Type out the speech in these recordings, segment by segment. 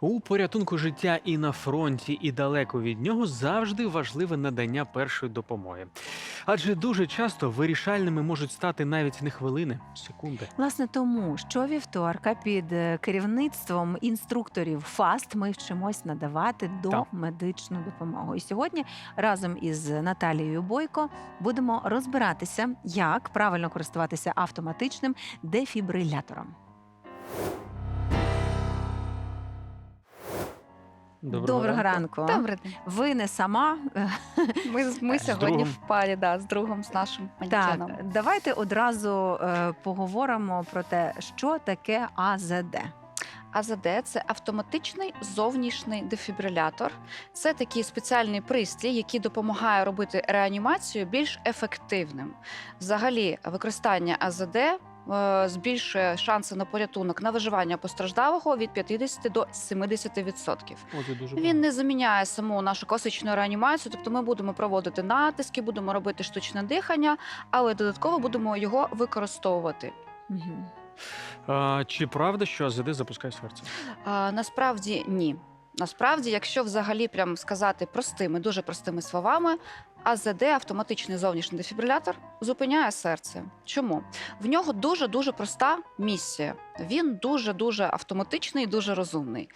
У порятунку життя і на фронті, і далеко від нього завжди важливе надання першої допомоги. Адже дуже часто вирішальними можуть стати навіть не хвилини, секунди. Власне, тому що вівторка під е, керівництвом інструкторів ФАСТ ми вчимось надавати домедичну допомогу. І сьогодні разом із Наталією Бойко будемо розбиратися, як правильно користуватися автоматичним дефібрилятором. Доброго ранку. Добрий день. Ви не сама. Ми, ми сьогодні другом. в парі, да, з другом, з нашим Так, давайте одразу е, поговоримо про те, що таке АЗД. АЗД це автоматичний зовнішній дефібрилятор. Це такий спеціальний пристрій, який допомагає робити реанімацію більш ефективним. Взагалі, використання АЗД. Е, Збільшує шанси на порятунок на виживання постраждалого від 50 до 70%. Оце дуже Він не заміняє саму нашу класичну реанімацію, тобто ми будемо проводити натиски, будемо робити штучне дихання, але додатково будемо його використовувати. А, чи правда, що АЗД запускає серце? А, насправді ні. Насправді, якщо взагалі прям сказати простими, дуже простими словами, АЗД, автоматичний зовнішній дефібрилятор, зупиняє серце. Чому? В нього дуже дуже проста місія. Він дуже дуже автоматичний і дуже розумний.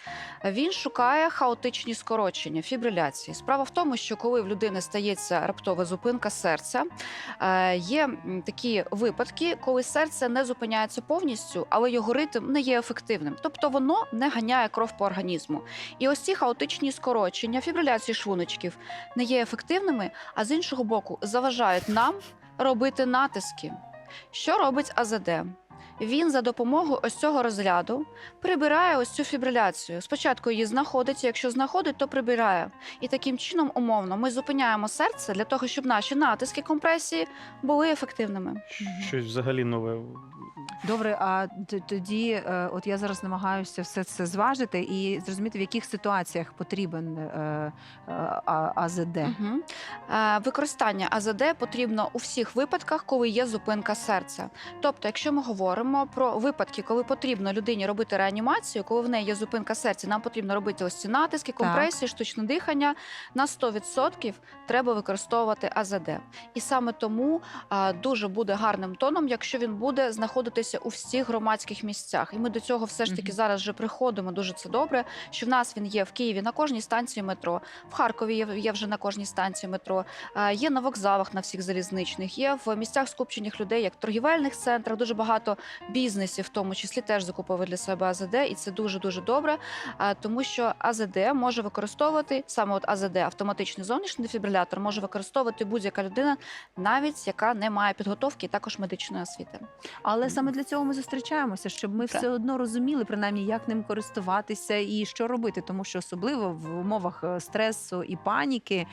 Він шукає хаотичні скорочення, фібриляції. Справа в тому, що коли в людини стається раптова зупинка серця, е, є такі випадки, коли серце не зупиняється повністю, але його ритм не є ефективним. Тобто воно не ганяє кров по організму. І ось ці хаотичні скорочення, фібриляції шлуночків не є ефективними, а з іншого боку заважають нам робити натиски. Що робить АЗД? Він за допомогою ось цього розряду прибирає ось цю фібриляцію. Спочатку її знаходить, якщо знаходить, то прибирає. І таким чином, умовно, ми зупиняємо серце для того, щоб наші натиски компресії були ефективними. Щось взагалі нове. Добре, а тоді, е, от я зараз намагаюся все це зважити і зрозуміти, в яких ситуаціях потрібен е, е, АЗД. Угу. Використання АЗД потрібно у всіх випадках, коли є зупинка серця. Тобто, якщо ми говоримо про випадки, коли потрібно людині робити реанімацію, коли в неї є зупинка серця, нам потрібно робити ось ці натиски, компресії, штучне дихання. На 100% треба використовувати АЗД. І саме тому е, дуже буде гарним тоном, якщо він буде знаходитися у всіх громадських місцях. І ми до цього все ж таки зараз вже приходимо. Дуже це добре. Що в нас він є в Києві на кожній станції метро, в Харкові є, є вже на кожній станції метро, е, є на вокзалах на всіх залізничних, є в місцях скупчених людей, як в торгівельних центрах. Дуже багато бізнесів, в тому числі, теж закуповують для себе АЗД, і це дуже дуже добре, тому що АЗД може використовувати саме от АЗД, автоматичний зовнішній дефібрилятор, може використовувати будь-яка людина, навіть яка не має підготовки і також медичної освіти. Але саме для цього ми зустрічаємося, щоб ми Так. все одно розуміли, принаймні, як ним користуватися і що робити. Тому що особливо в умовах е, стресу і паніки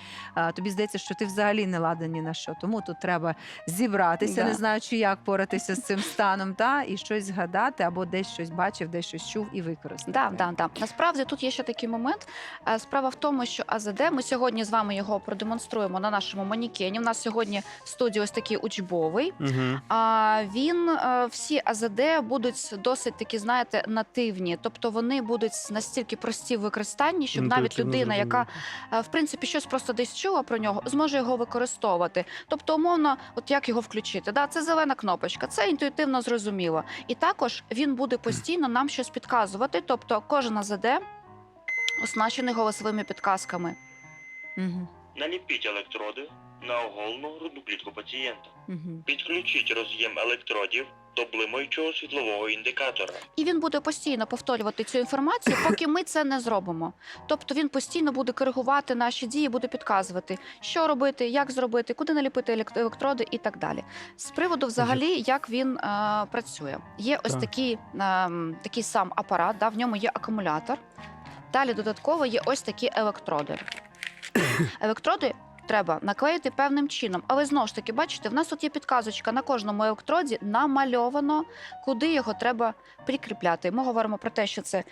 тобі здається, що ти взагалі не ладен ні на що. Тому тут треба зібратися, Да. не знаючи, як поратися з цим станом, та і щось згадати, або десь щось бачив, десь щось чув і використати. Да, да, да. Насправді тут є ще такий момент. Е, Справа в тому, що АЗД, ми сьогодні з вами його продемонструємо на нашому манікені. У нас сьогодні в студії ось такий учбовий. Угу. А він е, всі АЗД будуть досить такі, знаєте, нативні, тобто вони будуть настільки прості в використанні, щоб навіть людина, яка е, в принципі щось просто десь чула про нього, зможе його використовувати. Тобто, умовно, от як його включити? Да, це зелена кнопочка, це інтуїтивно зрозуміло. І також він буде постійно нам щось підказувати. Тобто, кожен АЗД оснащений голосовими підказками. Угу. Наліпіть електроди на оголену грудну клітку пацієнта. Угу. Підключіть роз'єм електродів до блимаючого світлового індикатора. І він буде постійно повторювати цю інформацію, поки ми це не зробимо. Тобто він постійно буде коригувати наші дії, буде підказувати, що робити, як зробити, куди наліпити елект- електроди і так далі. З приводу, взагалі, як він е, працює, є ось Так. такий, е, такий сам апарат, да, в ньому є акумулятор. Далі додатково є ось такі електроди. Електроди треба наклеїти певним чином. Але знову ж таки, бачите, в нас тут є підказочка на кожному електроді намальовано, куди його треба прикріпляти. Ми говоримо про те, що це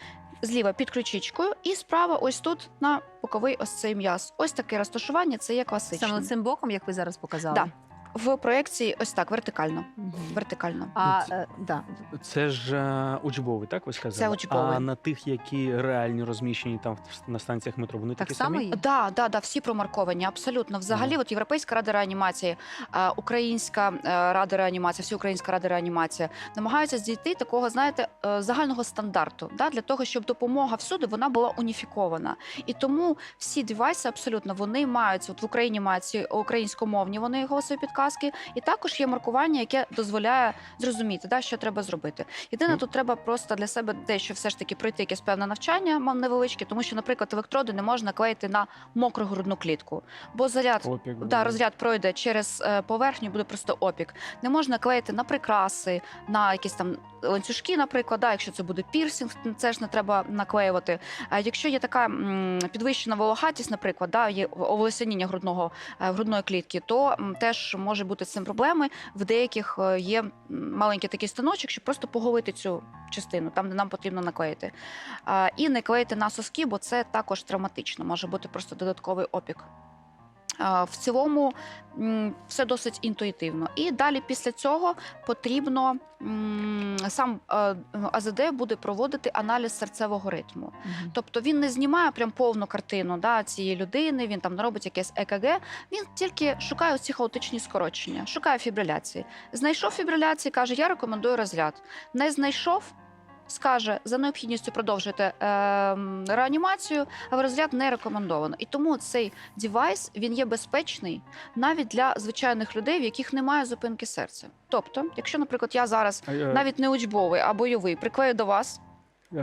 зліва під ключичкою, і справа ось тут на боковий ось цей м'яз. Ось таке розташування це є класичне. Саме цим боком, як ви зараз показали. Да. В проєкції ось так, вертикально. Вертикально. А, Ну, е, да. Це ж е, учбовий, так ви сказали? Це учбовий. А на тих, які реальні розміщені там в- на станціях метро, вони Так такі само самі? є? Да, да, да, всі промарковані, абсолютно. Взагалі, от Європейська рада реанімації, е, Українська е, рада реанімації, Всеукраїнська рада реанімації намагаються здійти такого, знаєте, е, загального стандарту, да, для того, щоб допомога всюди вона була уніфікована. І тому всі девайси абсолютно вони мають от в Україні мають ці українськомовні вони голосові підказки, і також є маркування, яке дозволяє зрозуміти, да, що треба зробити. Єдине, тут треба просто для себе дещо все ж таки пройти якесь певне навчання мав невеличке, тому що, наприклад, електроди не можна клеїти на мокру грудну клітку, бо заряд. Опік. Да, розряд пройде через е, поверхню, буде просто опік. Не можна клеїти на прикраси, на якісь там ланцюжки, наприклад, да, якщо це буде пірсинг, це ж не треба наклеювати. А якщо є така м, підвищена вологатість, наприклад, да, є оволосяніння грудного е, грудної клітки, то м, теж може бути з цим проблеми. В деяких е, є маленький такий станочок, щоб просто поголити цю частину, там де нам потрібно наклеїти. І не клеїти на соски, бо це також травматично, може бути просто додатковий опік. В цілому все досить інтуїтивно. І далі після цього потрібно сам е, АЗД буде проводити аналіз серцевого ритму. Мгм. Тобто він не знімає прям повну картину да, цієї людини, він там не робить якесь ЕКГ. Він тільки шукає ці хаотичні скорочення, шукає фібриляції. Знайшов фібриляції, каже, я рекомендую розряд. Не знайшов. Скаже за необхідністю продовжити е, реанімацію, а в розряд не рекомендовано. І тому цей девайс він є безпечний навіть для звичайних людей, в яких немає зупинки серця. Тобто, якщо, наприклад, я зараз навіть не учбовий а бойовий приклею до вас,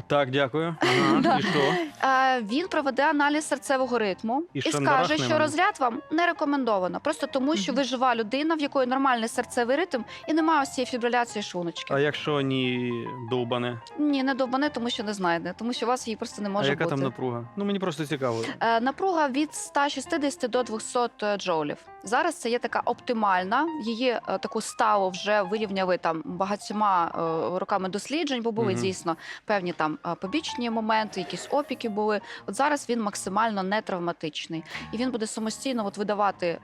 Так, дякую. Ага, І що? Е, Він проведе аналіз серцевого ритму І і, що, не скаже, рахне що мене? розряд вам не рекомендовано. Просто тому, що ви жива людина, в якої нормальний серцевий ритм, і немає ось цієї фібриляції шлуночки. А якщо ні довбане? Ні, не довбане, тому що не знайде, тому що у вас її просто не А може яка бути. там напруга? Ну мені просто цікаво. Е, Напруга від 160 до 200 джоулів. Зараз це є така оптимальна. Її е, таку сталу вже вирівняли там багатьма е, роками досліджень, бо були Мгм. дійсно певні там е, побічні моменти, якісь опіки були. От зараз він максимально нетравматичний, і він буде самостійно от видавати е,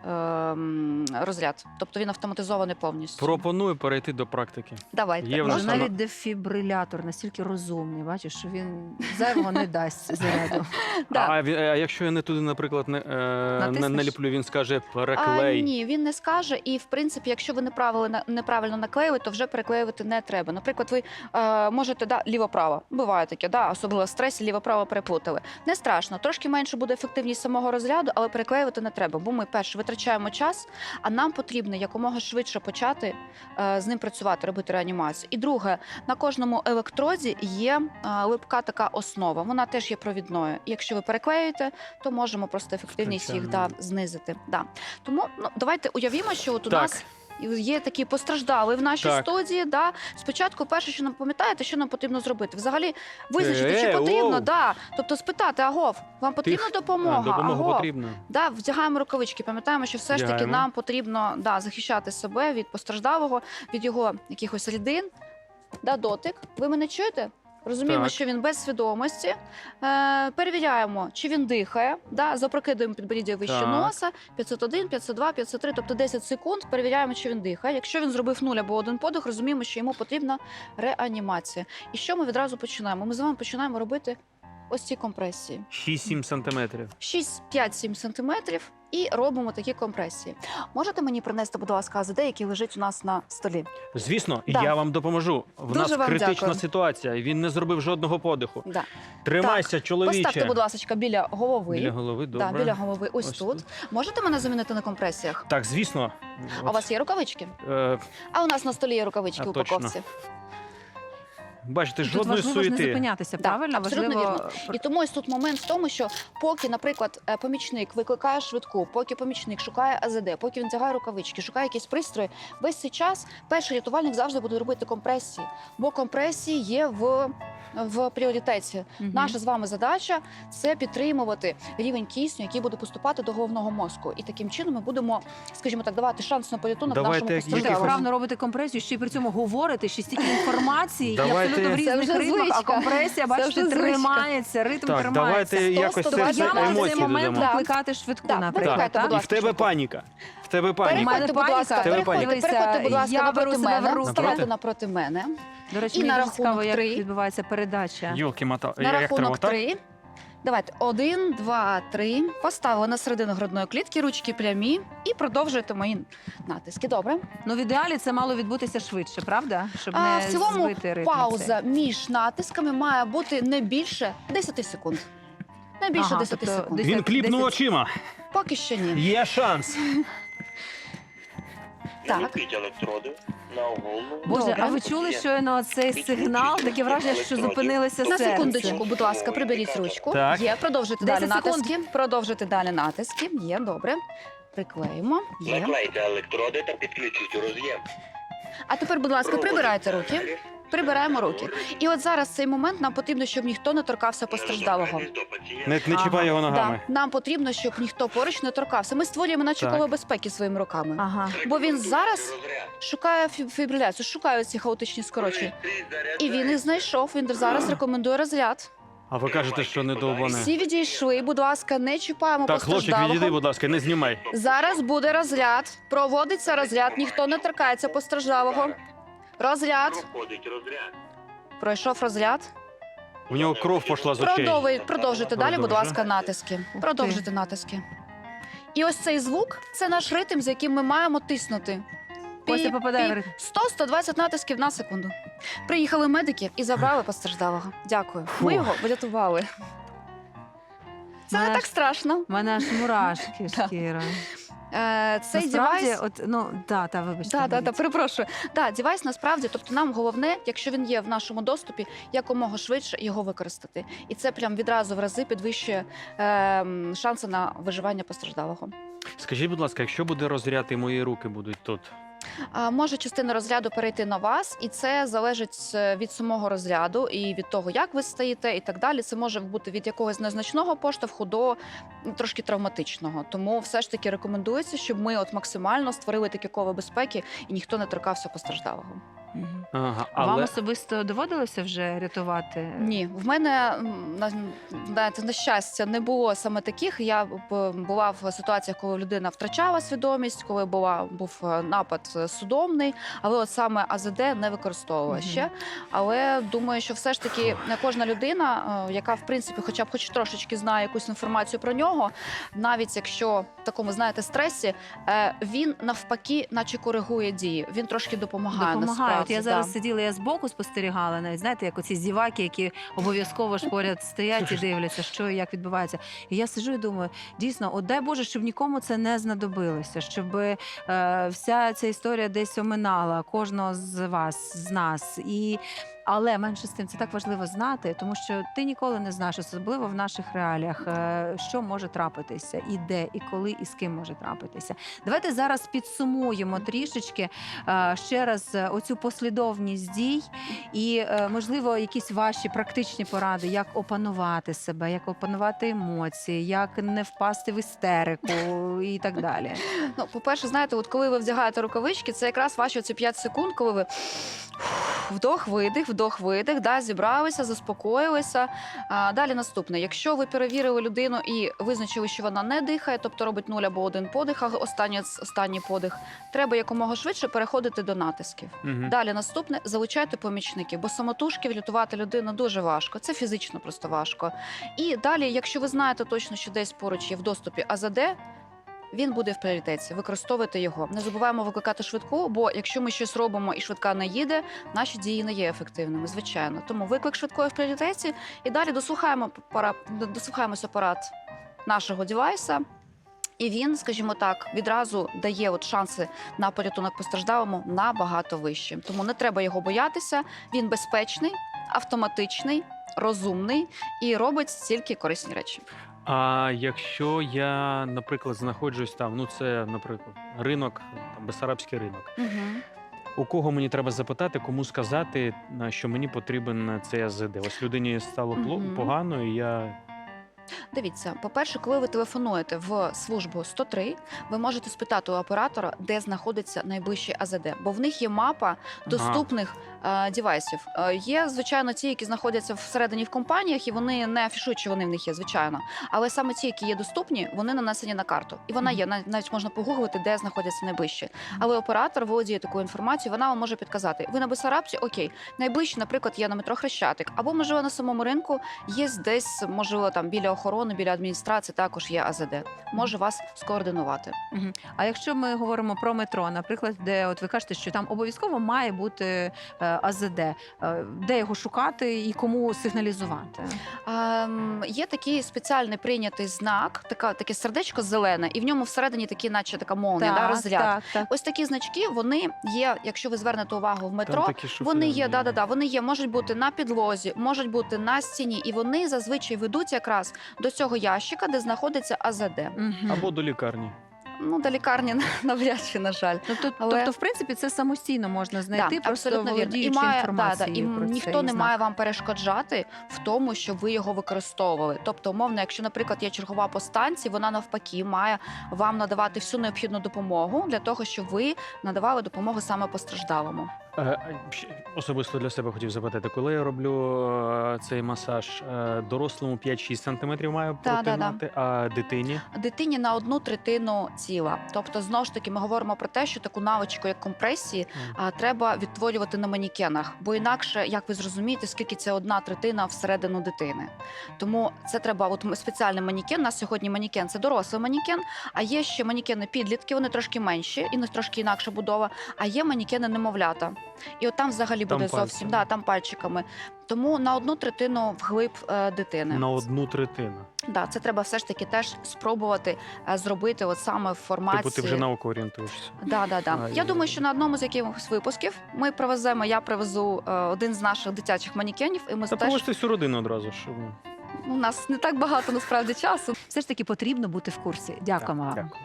розряд. Тобто він автоматизований повністю. Пропоную перейти до практики. Давайте. Є Може, нас навіть дефібрилятор настільки розумний, бачиш, що він зайвого не дасть заряду. А, якщо я не туди, наприклад, не, наліплю, він скаже А, переклей. ні, він не скаже. І в принципі, якщо ви неправильно неправильно наклеїли, то вже переклеювати не треба. Наприклад, ви е, можете да, ліво-право. Буває таке, да, особливо в стресі ліво-право переплутали. Не страшно, трошки менше буде ефективність самого розряду, але переклеювати не треба. Бо ми перше витрачаємо час, а нам потрібно якомога швидше почати е, з ним працювати, робити реанімацію. І друге, на кожному електроді є е, липка така основа. Вона теж є провідною. Якщо ви переклеюєте, то можемо просто ефективність їх да, знизити. Да. Тому ну давайте уявімо, що от у Так. нас. Є такі постраждали в нашій Так. студії. Да. Спочатку, перше, що нам пам'ятаєте, що нам потрібно зробити? Взагалі визначити, чи Е, потрібно, оу. да. тобто спитати, агов, вам потрібна Тих- допомога? А, допомога Агов. потрібна. Да, вдягаємо рукавички. Пам'ятаємо, що все ж таки Вдягаємо. нам потрібно да, захищати себе від постраждалого, від його якихось рідин. Да, дотик. Ви мене чуєте? Розуміємо, Так. що він без свідомості. Е, перевіряємо, чи він дихає. Да, запрокидуємо підборіддя вище Так. носа. 501, 502, 503, тобто 10 секунд. Перевіряємо, чи він дихає. Якщо він зробив нуль або один подих, розуміємо, що йому потрібна реанімація. І що ми відразу починаємо? Ми з вами починаємо робити ось ці компресії. 6-7 сантиметрів. 6-5-7 сантиметрів і робимо такі компресії. Можете мені принести, будь ласка, АЗД, який лежить у нас на столі? Звісно, Да. я вам допоможу. В Дуже нас вам критична дякую. ситуація. Він не зробив жодного подиху. Да. Тримайся, чоловіче. Поставте, будь ласка, біля голови. Біля голови, добре. Да, біля голови, ось, Ось тут. тут. Можете мене замінити на компресіях? Так, звісно. А у вас є рукавички? Е, А у нас на столі є рукавички А, в точно. упаковці. Бачите, Тут жодної важливо ж не суєти. зупинятися, Да, правильно? абсолютно Важливо І тому ось тут момент в тому, що поки, наприклад, е, помічник викликає швидку, поки помічник шукає АЗД, поки він тягає рукавички, шукає якісь пристрої, весь цей час перший рятувальник завжди буде робити компресії, бо компресії є в, в пріоритеті. Мгм. Наша з вами задача це підтримувати рівень кисню, який буде поступати до головного мозку. І таким чином ми будемо, скажімо так, давати шанс на порятунок Давайте нашому якихось- постраждалому. вправно робите компресію, ще й при цьому говорите, ще стільки інформації, і Давайте- абсолютно в різних вже ритмах, а звичка. компресія, бачите, вже звичка. тримається, ритм Так, тримається. давайте якось це, Я можу в цей емоції момент додамо. Викликати швидку, Да, наприклад. викликайте, так? будь І в ласка, тебе швидко. паніка. тебе паніка. мене Переходьте, будь ласка, переходьте, будь ласка, я напроти беру себе в мене. руки. Ставайте напроти мене. До речі, І мені на дуже цікаво, як три. відбувається передача. Йолки мата. На рахунок три. Давайте один, два, три. Поставили на середину грудної клітки, ручки прямі і продовжуєте мої натиски. Добре. Ну, в ідеалі це мало відбутися швидше, правда? Щоб А, не в цілому збити ритм. пауза між натисками має бути не більше 10 секунд. Не більше Ага, 10 тобто секунд. десь- Він кліпнув 10. очима. Поки що ні. Є шанс. Так. Електроди. Боже, а ви чули щойно цей сигнал? Таке враження, що зупинилося На серце. секундочку, будь ласка, приберіть ручку. Так. Є, продовжити 10 далі секунд. натиски. Продовжити далі натиски. Є, добре. Приклеїмо. Є. Наклейте електроди та підключіть у роз'єм. А тепер, будь ласка, прибирайте руки. Прибираємо руки. І от зараз цей момент нам потрібно, щоб ніхто не торкався постраждалого. Не, не чіпай його ногами. Да, нам потрібно, щоб ніхто поруч не торкався. Ми створюємо наче коло безпеки своїми руками. Ага. Бо він зараз шукає фі- фібриляцію, шукає ці хаотичні скорочення. І він їх знайшов. Він зараз рекомендує розряд. А ви кажете, що не довбане. Всі відійшли. Будь ласка, не чіпаємо Так, хлопчик, відійди, будь ласка, не знімай. Зараз буде розряд. Проводиться розряд. Ніхто не торкається постраждалого. Розряд. Проходить розряд. Пройшов розряд. У нього кров пішла з очей. Продовжуй, продовжуйте далі, будь ласка, натиски. ти. Продовжуйте натиски. І ось цей звук це наш ритм, з яким ми маємо тиснути. Костя попадає в ритм. 100-120 натисків на секунду. Приїхали медики і забрали постраждалого. Дякую. Ми його врятували. Це не Мене так страшно. У мене аж мурашки шкіра. Е, Цей Насправді, девайс. от, ну, да, та, вибачте. Да, говоріть. так, перепрошую. Да, девайс насправді, тобто нам головне, якщо він є в нашому доступі, якомога швидше його використати. І це прям відразу в рази підвищує е, шанси на виживання постраждалого. Скажіть, будь ласка, якщо буде розряд і мої руки будуть тут. Може частина розряду перейти на вас, і це залежить е, від самого розряду і від того, як ви стоїте, і так далі. Це може бути від якогось незначного поштовху до трошки травматичного. Тому все ж таки рекомендується, щоб ми от максимально створили таке коло безпеки і ніхто не торкався постраждалого. Мгм. Ага, А Вам але особисто доводилося вже рятувати? Ні, в мене м, на, знаєте, на щастя не було саме таких. Я б- була в ситуаціях, коли людина втрачала свідомість, коли була був е, напад е, судомний, але от саме АЗД не використовувала Мгм. ще. Але думаю, що все ж таки не кожна людина, е, яка в принципі, хоча б хоч трошечки знає якусь інформацію про нього, навіть якщо в такому знаєте стресі, е, він навпаки, наче коригує дії. Він трошки допомагає. Допомагають. Насправді, Я зараз да. сиділа, я збоку спостерігала, навіть знаєте, як оці зіваки, які обов'язково ж поряд стоять і дивляться, що і як відбувається. І я сижу і думаю, дійсно, от дай Боже, щоб нікому це не знадобилося, щоб е, вся ця історія десь оминала кожного з вас, з нас. І але менше з тим це так важливо знати, тому що ти ніколи не знаєш, особливо в наших реаліях, е, що може трапитися, і де, і коли, і з ким може трапитися. Давайте зараз підсумуємо трішечки е, ще раз е, оцю послідовність дій, і можливо якісь ваші практичні поради, як опанувати себе, як опанувати емоції, як не впасти в істерику і так далі. Ну, по-перше, знаєте, от коли ви вдягаєте рукавички, це якраз ваші оці 5 секунд, коли ви вдох, видих, вдох, видих, да, зібралися, заспокоїлися. А, далі наступне. Якщо ви перевірили людину і визначили, що вона не дихає, тобто робить нуль або один подих, а останній, останній подих, треба якомога швидше переходити до натисків. Мгм. Далі наступне залучайте помічників, бо самотужки врятувати людину дуже важко. Це фізично просто важко. І далі, якщо ви знаєте точно, що десь поруч є в доступі АЗД, він буде в пріоритеті. Використовуйте його. Не забуваємо викликати швидку, бо якщо ми щось робимо і швидка не їде, наші дії не є ефективними, звичайно. Тому виклик швидкої в пріоритеті, і далі дослухаємо пора, дослухаємося порад нашого девайса. І він, скажімо так, відразу дає от шанси на порятунок постраждалому набагато вищі. Тому не треба його боятися. Він безпечний, автоматичний, розумний і робить тільки корисні речі. А якщо я, наприклад, знаходжусь там, ну це, наприклад, ринок, там Бесарабський ринок. У кого мені треба запитати, кому сказати, що мені потрібен цей АЗД? Ось людині стало Мгм. погано, і я Дивіться, по-перше, коли ви телефонуєте в службу 103, ви можете спитати у оператора, де знаходиться найближчий АЗД, бо в них є мапа доступних е, девайсів. Е, є, звичайно, ті, які знаходяться всередині в компаніях, і вони не афішують, що вони в них є, звичайно. Але саме ті, які є доступні, вони нанесені на карту. І вона є, нав- навіть можна погуглити, де знаходяться найближчі. Але оператор володіє такою інформацією, вона вам може підказати. Ви на Бесарабці, окей, найближче, наприклад, є на метро Хрещатик, або можливо на самому ринку є десь, можливо, там біля охорони, біля адміністрації також є АЗД. Може вас скоординувати. А якщо ми говоримо про метро, наприклад, де от ви кажете, що там обов'язково має бути е, АЗД, е, де його шукати і кому сигналізувати? Ем, є такий спеціальний прийнятий знак, така таке сердечко зелене, і в ньому всередині такі, наче така молнія, да, розряд. так, так. Ось такі значки, вони є, якщо ви звернете увагу в метро. Там такі Вони є, да, да, да, вони є, можуть бути на підлозі, можуть бути на стіні, і вони зазвичай ведуть якраз до цього ящика, де знаходиться АЗД. Або до лікарні. Ну, до лікарні навряд чи, на жаль. Тобто, Але- тобто, в принципі, це самостійно можна знайти, Да, просто абсолютно вірно. І володіючи має, да, да, і про ніхто не знак. має вам перешкоджати в тому, щоб ви його використовували. Тобто, умовно, якщо, наприклад, є чергова по станції, вона навпаки має вам надавати всю необхідну допомогу для того, щоб ви надавали допомогу саме постраждалому. Е, Особисто для себе хотів запитати, коли я роблю е, цей масаж, е, дорослому 5-6 сантиметрів маю Да, да, да. а дитині Дитині на одну третину тіла. Тобто, знову ж таки, ми говоримо про те, що таку навичку, як компресії, а, треба відтворювати на манікенах, бо інакше, як ви зрозумієте, скільки це одна третина всередину дитини. Тому це треба, от спеціальний манікен. У нас сьогодні манікен це дорослий манікен, а є ще манікени підлітки, вони трошки менші і не трошки інакша будова. А є манікени немовлята. І от там взагалі Там буде зовсім пальцями. да, там пальчиками. Тому на одну третину вглиб е, дитини. на одну третину. Да, це треба все ж таки теж спробувати е, зробити, от саме в форматі. Типу, ти вже науку орієнтуєшся. Да, да, да. А, Я і- думаю, що на одному з якихось випусків ми привеземо. Я привезу е, один з наших дитячих манікенів, і ми Та теж провести всю родину одразу, щоб ну, у нас не так багато насправді часу. Все ж таки потрібно бути в курсі. Дякуємо вам. дякую.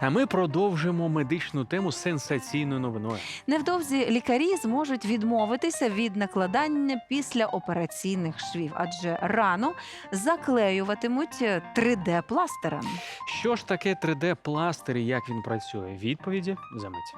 А ми продовжимо медичну тему з сенсаційною новиною. Невдовзі лікарі зможуть відмовитися від накладання після операційних швів, адже рану заклеюватимуть 3D пластером. Що ж таке 3D-пластир і як він працює? Відповіді за мить.